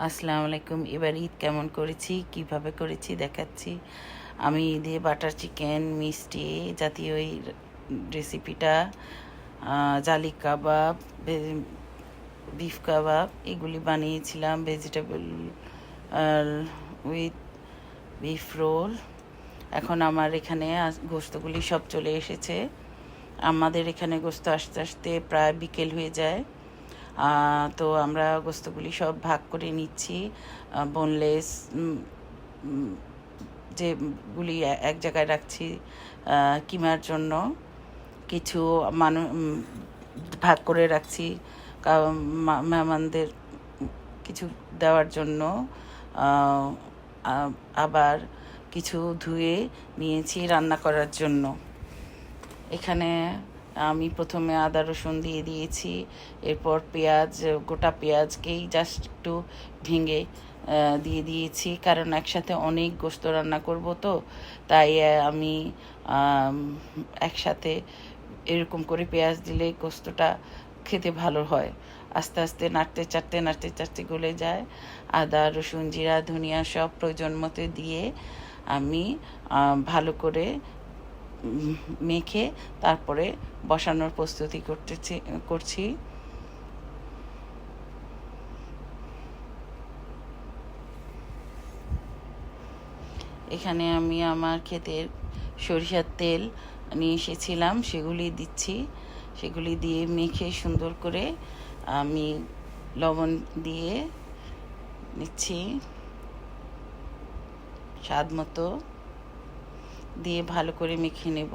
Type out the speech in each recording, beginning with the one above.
আসসালামু আলাইকুম, এবার ঈদ কেমন করেছি, কীভাবে করেছি দেখাচ্ছি। আমি ঈদে বাটার চিকেন, মিষ্টি জাতীয় এই রেসিপিটা জালি কাবাব বিফ কাবাব, এগুলি বানিয়েছিলাম, ভেজিটেবল উইথ বিফ রোল। এখন আমার এখানে গোস্তগুলি সব চলে এসেছে। আমাদের এখানে গোস্ত আস্তে আস্তে প্রায় বিকেল হয়ে যায়। তো আমরা গোস্তগুলি সব ভাগ করে নিচ্ছি বোনলেস যেগুলি এক জায়গায় রাখছি কিমার জন্য কিছু মানুষ ভাগ করে রাখছি মেহমানদের কিছু দেওয়ার জন্য আবার কিছু ধুয়ে নিয়েছি রান্না করার জন্য। এখানে আমি প্রথমে আদা রসুন দিয়ে দিয়েছি, এরপর পেঁয়াজ, গোটা পেঁয়াজকেই জাস্ট একটু ভেঙে দিয়ে দিয়েছি। কারণ একসাথে অনেক গোস্ত রান্না করব তো, তাই আমি একসাথে এরকম করে পেঁয়াজ দিলে গোস্তটা খেতে ভালো হয়। আস্তে আস্তে নাড়তে, চাড়তে নাড়তে, চাড়তে গলে যায়। আদা, রসুন, জিরা, ধনিয়া সব প্রয়োজন মতো দিয়ে আমি ভালো করে মেখে তারপরে বসানোর প্রস্তুতি করতেছি, করছি। এখানে আমি আমার ক্ষেতের সরিষার তেল নিয়ে এসেছিলাম, সেগুলি দিচ্ছি। সেগুলি দিয়ে মেখে সুন্দর করে আমি লবণ দিয়ে নিচ্ছি। স্বাদ মতো। দিয়ে ভালো করে মেখে নেব।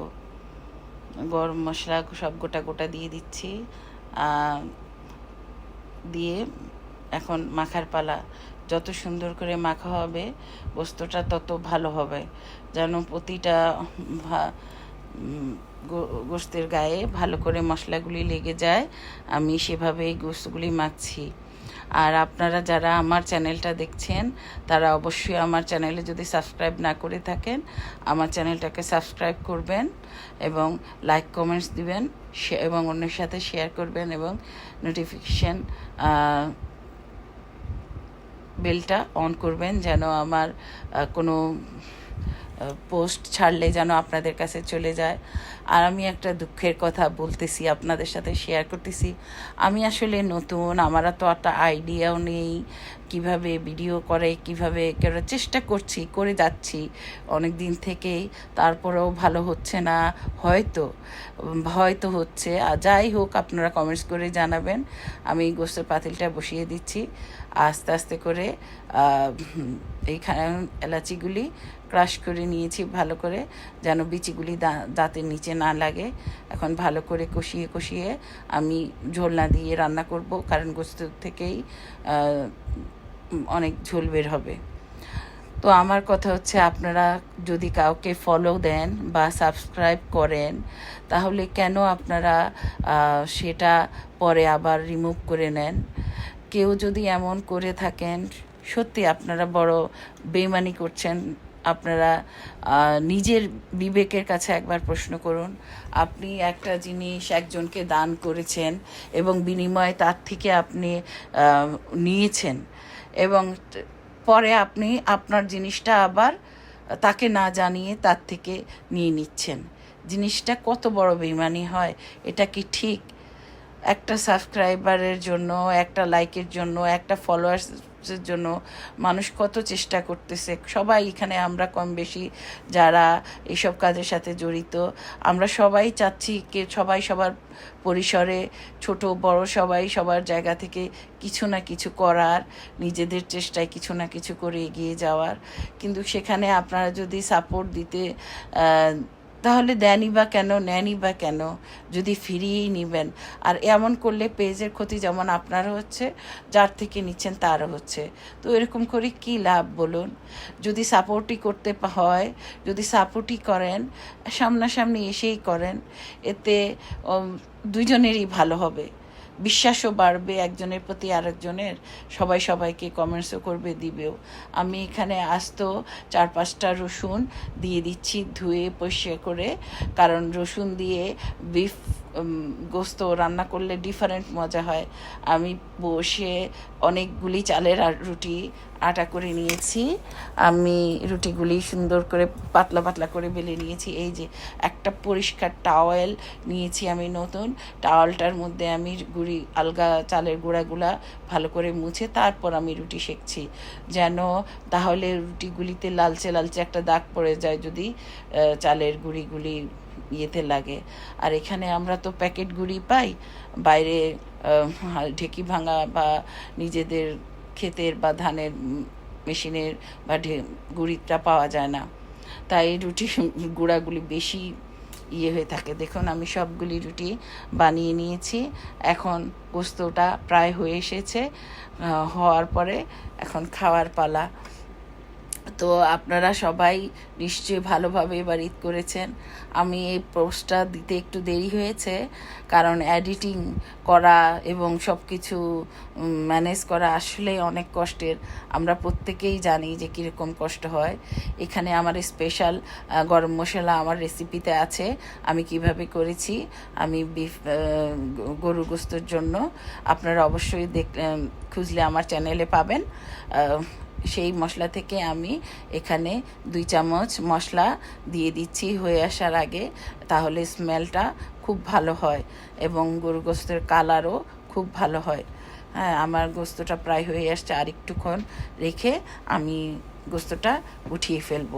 গরম মশলা সব গোটা গোটা দিয়ে দিচ্ছি। দিয়ে এখন মাখার পালা। যত সুন্দর করে মাখা হবে গোস্তটা তত ভালো হবে। যেন প্রতিটা গোস্তের গায়ে ভালো করে মশলাগুলি লেগে যায়, আমি সেভাবেই গোস্তগুলি মাখছি। আর আপনারা যারা আমার চ্যানেলটা দেখছেন, তারা অবশ্যই আমার চ্যানেলে যদি সাবস্ক্রাইব না করে থাকেন, আমার চ্যানেলটাকে সাবস্ক্রাইব করবেন এবং লাইক, কমেন্টস দিবেন এবং অন্যের সাথে শেয়ার করবেন এবং নোটিফিকেশান বেলটা অন করবেন যেন আমার কোনো পোস্ট ছাড়লে যেন আপনাদের কাছে চলে যায়। আর আমি একটা দুঃখের কথা বলতেছি, আপনাদের সাথে শেয়ার করতেছি। আমি আসলে নতুন, আমার তো একটা আইডিয়াও নেই কীভাবে ভিডিও করে, কীভাবে করার চেষ্টা করছি, করে যাচ্ছি অনেক দিন থেকেই। তারপরেও ভালো হচ্ছে না, হয়তো হয়তো হচ্ছে। আর যাই হোক, আপনারা কমেন্টস করে জানাবেন। আমি গোস্তের পাতিলটা বসিয়ে দিচ্ছি। আস্তে আস্তে করে এইখানে এলাচিগুলি ক্রাশ করে নিয়েছি ভালো করে, যেন বিচিগুলি দাঁতের নিচে না লাগে, এখন ভালো করে কষিয়ে কষিয়ে আমি ঝোল না দিয়ে রান্না করব, কারণ গোস্ত থেকেই অনেক ঝোল বের হবে। তো আমার কথা হচ্ছে আপনারা যদি কাউকে ফলো দেন বা সাবস্ক্রাইব করেন, তাহলে কেন আপনারা সেটা পরে আবার রিমুভ করে নেন? কেউ যদি এমন করে থাকেন, সত্যি আপনারা বড় বেমানি করছেন আপনারা নিজের বিবেকের কাছে একবার প্রশ্ন করুন, আপনি একটা জিনিস একজনকে দান করেছেন এবং বিনিময়ে তার থেকে আপনি নিয়েছেন এবং পরে আপনি আপনার জিনিসটা আবার তাকে না জানিয়ে তার থেকে নিয়ে নিচ্ছেন। জিনিসটা কত বড় বেমানি হয়, এটা কি ঠিক? একটা সাবস্ক্রাইবারের জন্য, একটা লাইকের জন্য, একটা ফলোয়ার্সের জন্য মানুষ কত চেষ্টা করতেছে। সবাই এখানে আমরা কম বেশি যারা এইসব কাজের সাথে জড়িত, আমরা সবাই চাচ্ছি কে সবাই সবার পরিসরে, ছোট, বড় সবাই সবার জায়গা থেকে কিছু না কিছু করার, নিজেদের চেষ্টায় কিছু না কিছু করে এগিয়ে যাওয়ার। কিন্তু সেখানে আপনারা যদি সাপোর্ট দিতে তাহলে দেনই বা কেন নেনই বা কেন? যদি ফিরিয়েই নেবেন। আর এমন করলে পেজের ক্ষতি যেমন আপনার হচ্ছে, যার থেকে নিচ্ছেন তারও হচ্ছে। তো এরকম করে কি লাভ বলুন? যদি সাপোর্টই করতে হয়, যদি সাপোর্টই করেন, সামনাসামনি এসেই করেন, এতে দুজনেরই ভালো হবে। বিশ্বাসও বাড়বে একজনের প্রতি আরেকজনের। সবাই সবাইকে কমেন্টসও করবে, দিবেও। আমি এখানে আস্ত চার পাঁচটা রসুন দিয়ে দিচ্ছি ধুয়ে পরিষ্কার করে। কারণ রসুন দিয়ে বিফ গোস্ত রান্না করলে ডিফারেন্ট মজা হয়। আমি বসে অনেকগুলি চালের রুটি আটা করে নিয়েছি। আমি রুটিগুলি সুন্দর করে পাতলা পাতলা করে বেলে নিয়েছি। এই যে একটা পরিষ্কার টাওয়েল নিয়েছি আমি নতুন। টাওয়ালটার মধ্যে আমি গুঁড়ি, আলগা চালের গুঁড়াগুলা ভালো করে মুছে তারপর আমি রুটি সেঁকছি। যেন তাহলে রুটিগুলিতে লালচে লালচে একটা দাগ পড়ে যায় যদি চালের গুঁড়িগুলি ইয়েতে লাগে। আর এখানে আমরা তো প্যাকেট গুঁড়ি পাই, বাইরে ঢেকি ভাঙা বা নিজেদের ক্ষেতের বা ধানের মেশিনের বা গুঁড়িটা পাওয়া যায় না। তাই রুটি গুঁড়াগুলি বেশি ইয়ে হয়ে থাকে। দেখুন, আমি সবগুলি রুটি বানিয়ে নিয়েছি। এখন পোস্তটা প্রায় হয়ে এসেছে হওয়ার পরে এখন খাওয়ার পালা। তো আপনারা সবাই নিশ্চয়ই ভালোভাবে এবার ঈদ করেছেন। আমি এই পোস্টটা দিতে একটু দেরি হয়েছে, কারণ এডিটিং করা এবং সব কিছু ম্যানেজ করা আসলে অনেক কষ্টের। আমরা প্রত্যেকেই জানি যে কীরকম কষ্ট হয়। এখানে আমার স্পেশাল গরম মশলা আমার রেসিপিতে আছে। আমি কীভাবে করেছি, আমি বিফ গরু গোস্তর জন্য। আপনারা অবশ্যই দেখ খুঁজলে আমার চ্যানেলে পাবেন। সেই মশলা থেকে আমি এখানে দুই চামচ মশলা দিয়ে দিচ্ছি হয়ে আসার আগে, তাহলে স্মেলটা খুব ভালো হয় এবং গরু গোস্তের কালারও খুব ভালো হয়। হ্যাঁ আমার গোস্তটা প্রায় হয়ে আসছে। আর একটুক্ষণ রেখে আমি গোস্তটা উঠিয়ে ফেলব।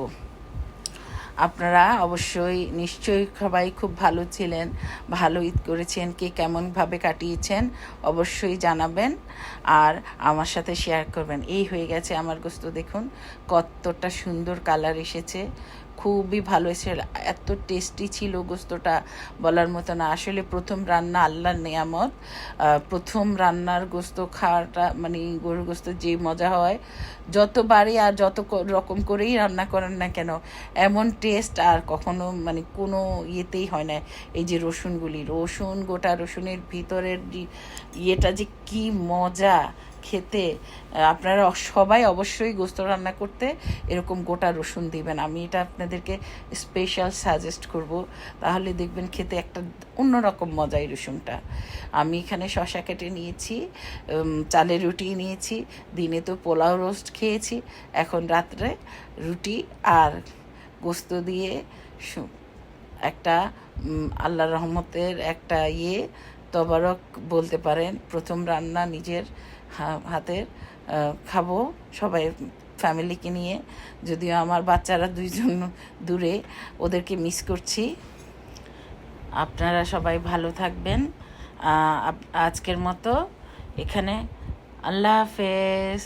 আপনারা অবশ্যই নিশ্চয়ই সবাই খুব ভালো ছিলেন, ভালো ঈদ করেছেন, কে কেমনভাবে কাটিয়েছেন অবশ্যই জানাবেন। আর আমার সাথে শেয়ার করবেন। এই হয়ে গেছে আমার গোস্ত। দেখুন, কতটা সুন্দর কালার এসেছে। খুবই ভালো এসে এত টেস্টি ছিল গোস্তটা বলার মতো না। আসলে প্রথম রান্না আল্লাহর নেয়ামত। প্রথম রান্নার গোস্ত খাওয়াটা মানে গরুর গোস্ত যে মজা হয়, যতবারই আর যত রকম করেই রান্না করেন না কেন, এমন টেস্ট আর কখনো মানে কোনো ইয়েতেই হয় না। এই যে রসুনগুলি, রসুন, গোটা রসুনের ভিতরের ইয়েটা যে কি মজা! খেতে আপনারা সবাই অবশ্যই গোস্ত রান্না করতে এরকম গোটা রসুন দিবেন। আমি এটা আপনাদেরকে স্পেশাল সাজেস্ট করব। তাহলে দেখবেন খেতে একটা অন্যরকম মজাই রসুনটা। আমি এখানে শশা কেটে নিয়েছি চালের রুটি নিয়েছি দিনে তো পোলাও রোস্ট খেয়েছি এখন রাত্রে রুটি আর গোস্ত দিয়ে একটা উম, আল্লাহর রহমতের একটা ইয়ে তবারক বলতে পারেন প্রথম রান্না নিজের হাতের খাব সবাই ফ্যামিলিকে নিয়ে। যদিও আমার বাচ্চারা দুইজন দূরে, ওদেরকে মিস করছি। আপনারা সবাই ভালো থাকবেন। আজকের মতো এখানে। আল্লাহ হাফেজ।